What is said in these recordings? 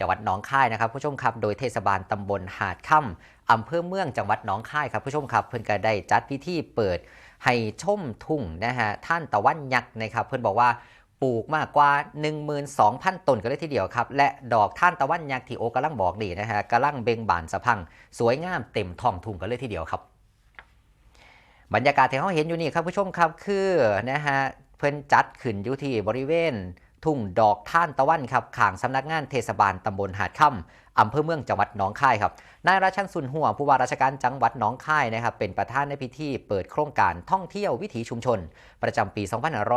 จังหวัดหนองคายนะครับผู้ชมครับโดยเทศบาลตำบลหาดค่ำอำเภอเมืองจังหวัดหนองคายครับผู้ชมครับเพิ่นก็ได้จัดพิธีเปิดให้ชมทุ่งนะฮะท่านตะวันยักษ์นะครับ เพิ่นบอกว่าปลูกมากกว่า 12,000 ต้นกันเลยทีเดียวครับ และดอกท่านตะวันยักษ์ที่โอกำลังบอกดีนะฮะกำลังเบ่งบานสะพัง สวยงามเต็มท้องทุ่งกันเลยทีเดียวครับ บรรยากาศที่เราเห็นอยู่นี่ครับผู้ชมครับคือนะฮะเพิ่นจัดขึ้นอยู่ที่บริเวณ ทุ่งดอกท่านตะวันครับขางสำนักงานเทศบาลตำบลหาดค่ำอำเภอเมืองจังหวัดหนองคายครับนายราชันสุนหัวผู้ว่าราชการจังหวัดหนองคายนะครับเป็นประธานในพิธีเปิดโครงการท่องเที่ยววิถีชุมชน ประจำปี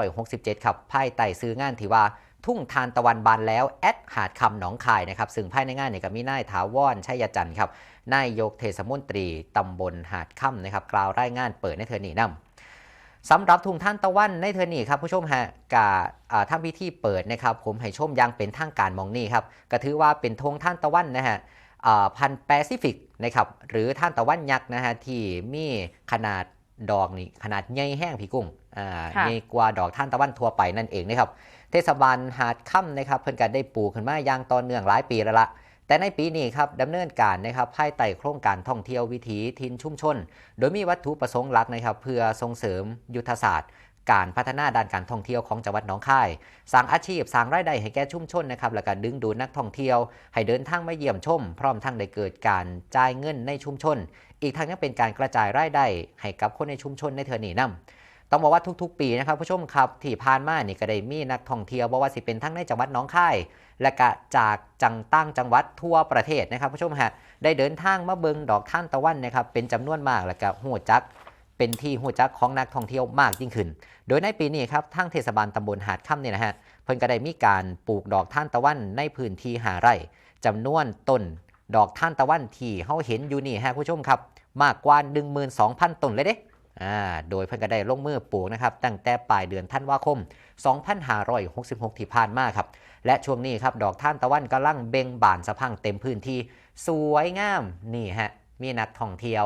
2567 ครับภายใต้ซื้องานที่ว่าทุ่งทานตะวันบานแล้วแอดหาดคำหนองคายนะครับซึ่งภายในงานเนี่ยก็มีนายถาวรชัยจันทร์ครับนายยกเทศมนตรีตำบลหาดค่ำนะครับกล่าวรายงานเปิดในเทอร์นีนำ สำหรับทุ่งท่านตะวันในเทอร์นี่ครับผู้ชมฮะกาอ่าทำพิธีเปิดนะครับผมให้ชมอยังเป็นทางการมองนี่ครับก็ถือว่าเป็นธงท่านตะวันนะฮะอ่าพันธุ์แปซิฟิกนะครับหรือท่านตะวันยักษ์นะฮะที่มีขนาดดอกนี่ขนาดใหญ่แห้งพี่กุ้งอ่าค่ะใหญ่กว่าดอกท่านตะวันทั่วไปนั่นเองนะครับเทศบาลหาดค่ำนะครับเพิ่นก็ได้ปลูกขึ้นมาอย่างต่อเนื่องหลายปีแล้วละ แต่ในปีนี้ครับดำเนินการนะครับภายใต้โครงการท่องเที่ยววิถีทินชุมชน โดยมีวัตถุประสงค์หลักนะครับ เพื่อส่งเสริมยุทธศาสตร์การพัฒนาด้านการท่องเที่ยวของจังหวัดหนองคาย สร้างอาชีพ สร้างรายได้ให้แก่ชุมชนนะครับ แล้วก็ดึงดูดนักท่องเที่ยว ให้เดินทางมาเยี่ยมชม พร้อมทั้งได้เกิดการจ่ายเงินในชุมชน อีกทั้งยังเป็นการกระจายรายได้ให้กับคนในชุมชนในเทอนี้นํ ต้องบอกว่าทุกๆ ปีนะครับผู้ชมครับที่ผ่านมานี่ก็ได้มีนักท่องเที่ยวบ่ว่าสิเป็นทั้งในจังหวัดหนองคาย และก็จากจังตั้งจังหวัดทั่วประเทศนะครับผู้ชมฮะได้เดินทางมาเบิงดอกท่านตะวันนะครับเป็นจำนวนมากแล้วก็หัวจักเป็นที่หัวจักของนักท่องเที่ยวมากยิ่งขึ้น โดยในปีนี้ครับทางเทศบาลตำบลหาดค่ำเนี่ยนะฮะเพิ่นก็ได้มีการปลูกดอกท่านตะวันในพื้นที่หาไร่จำนวนต้นดอกท่านตะวันที่เฮาเห็นอยู่นี่ฮะผู้ชมครับ มากกว่า 12,000 ต้นเลยเด้อ โดยเพิ่นก็ได้ลงมือปลูกนะครับตั้งแต่ปลายเดือนธันวาคม 2566 ที่ผ่านมาครับ และช่วงนี้ครับดอกท่านตะวันกำลังเบ่งบานสะพังเต็มพื้นที่สวยงามนี่ฮะมีนักท่องเที่ยว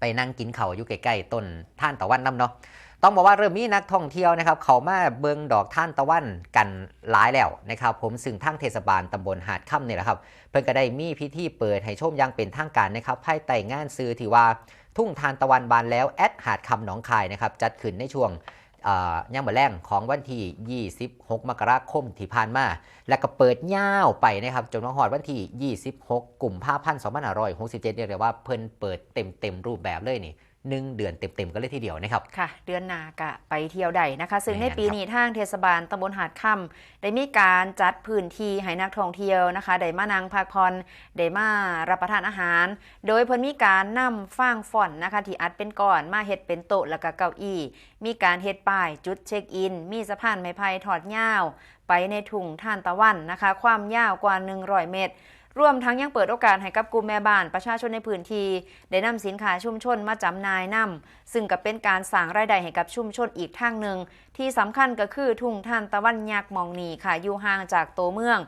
ไปนั่งกินเขาอยู่ใกล้ๆต้นท่านตะวันน้ำเนาะ ต้องบอกว่าเริ่มมีนักท่องเที่ยวนะครับ เขามาเบิงดอกท่านตะวันกันหลายแล้วนะครับ ผมซึ่งทางเทศบาลตำบลหาดค่ำนี่แหละครับ เพิ่นก็ได้มีพิธีเปิดให้ชมอยังเป็นทางการนะครับภายใต้งานซื้อที่ว่าทุ่งทานตะวันบานแล้วแอดหาดคำหนองคายนะครับจัดขึ้นในช่วงย่างบอแรงของวันที่ 26 มกราคมที่ผ่านมา แล้วก็เปิดย่าวไปนะครับจนมาหอดวันที่ 26 กลุ่มภาพันธ์2567เรียกได้ว่าเพิ่นเปิดเต็มเต็มรูปแบบเลยนี่ หนึ่งเดือนเต็มๆกันเลยทีเดียวนะครับ ค่ะ เดือนหนากะไปเที่ยวใดนะคะ ซึ่งในแม่นปีนี้ทางเทศบาลตำบลหาดค่ำได้มีการจัดพื้นที่ให้นักท่องเที่ยวนะคะได้มานั่งพักผ่อนได้มารับประทานอาหาร โดยเพิ่นมีการนำฟางฟ่อนนะคะที่อัดเป็นก้อนมาเฮ็ดเป็นโต๊ะแล้วก็เก้าอี้ มีการเฮ็ดป้ายจุดเช็คอิน มีสะพานไม้ไผ่ถอดยาว ไปในถุงท่านตะวันนะคะ ความยาวกว่า 100 เมตร รวมทั้งยังเปิดโอกาสให้กับกลุ่มแม่บ้านประชาชนในพื้นที่ได้นำสินค้าชุมชนมาจำหน่ายนำซึ่งก็เป็นการสร้างรายได้ให้กับชุมชนอีกทางหนึ่งที่สำคัญก็คือทุ่งทานตะวันยักษ์มองนีค่ะอยู่ห่างจากตัวเมือง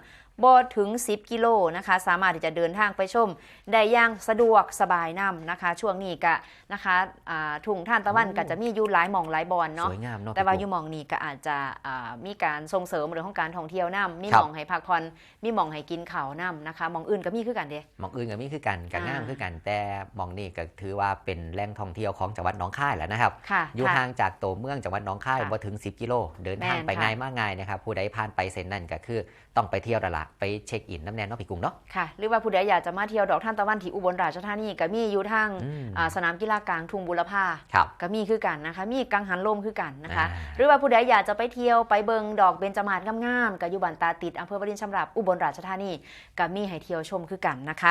บ่ถึง 10 กิโลนะคะ สามารถที่จะเดินทางไปชม ได้อย่างสะดวกสบายนำนะคะ ช่วงนี้ก็นะคะอ่าทุ่งท่านตะวันโอ้ก็จะมีอยู่หลายหม่องหลายบอนสเนาะวยงามเนาะแต่ว่าอพี่ยู่ปุ๊หมองนี้ก็อาจจะอ่ามีการส่งเสริมเรื่องของการท่องเที่ยวนํมีครัหบมองให้พักผ่อนมีหมองให้กินข้าวนํนะคะหมองอื่นก็มีคือกันเด้หมองอื่นก็มีคือกันกับอ่างามคือกันแต่หมองนี่ก็ถือว่าเป็นแหล่งท่องเที่ยวของจังหวัดหนองคายแหล้วนะครับค่ะอยู่ค่ะห่างจากตัวเมืองจังหวัดหนองคายค่ะบ่ถึง 10 กิโลเดินทางแม่นไปค่ะง่ายมากง่ายนะครับผู้ใดผ่านไปเส้นนั้นก็คือต้องไปเที่ยวและละไปเช็คอินน้ำแน่นเนาะพี่กุ้งเนาะค่ะ หรือว่าผู้ใดอยากจะมาเที่ยวดอกท่านตะวันที่อุบลราชธานีก็มีอยู่ทางอืมอ่าสนามกีฬากลางทุ่งบุรพาครับก็มีคือกันนะคะ มีกังหันลมคือกันนะคะอ่าหรือว่าผู้ใดอยากจะไปเที่ยวไปเบิงดอกเบญจมาศงามๆกับอยู่บ้านตาติดอำเภอวรินชำราบอุบลราชธานีก็มีให้เที่ยวชมคือกันนะคะ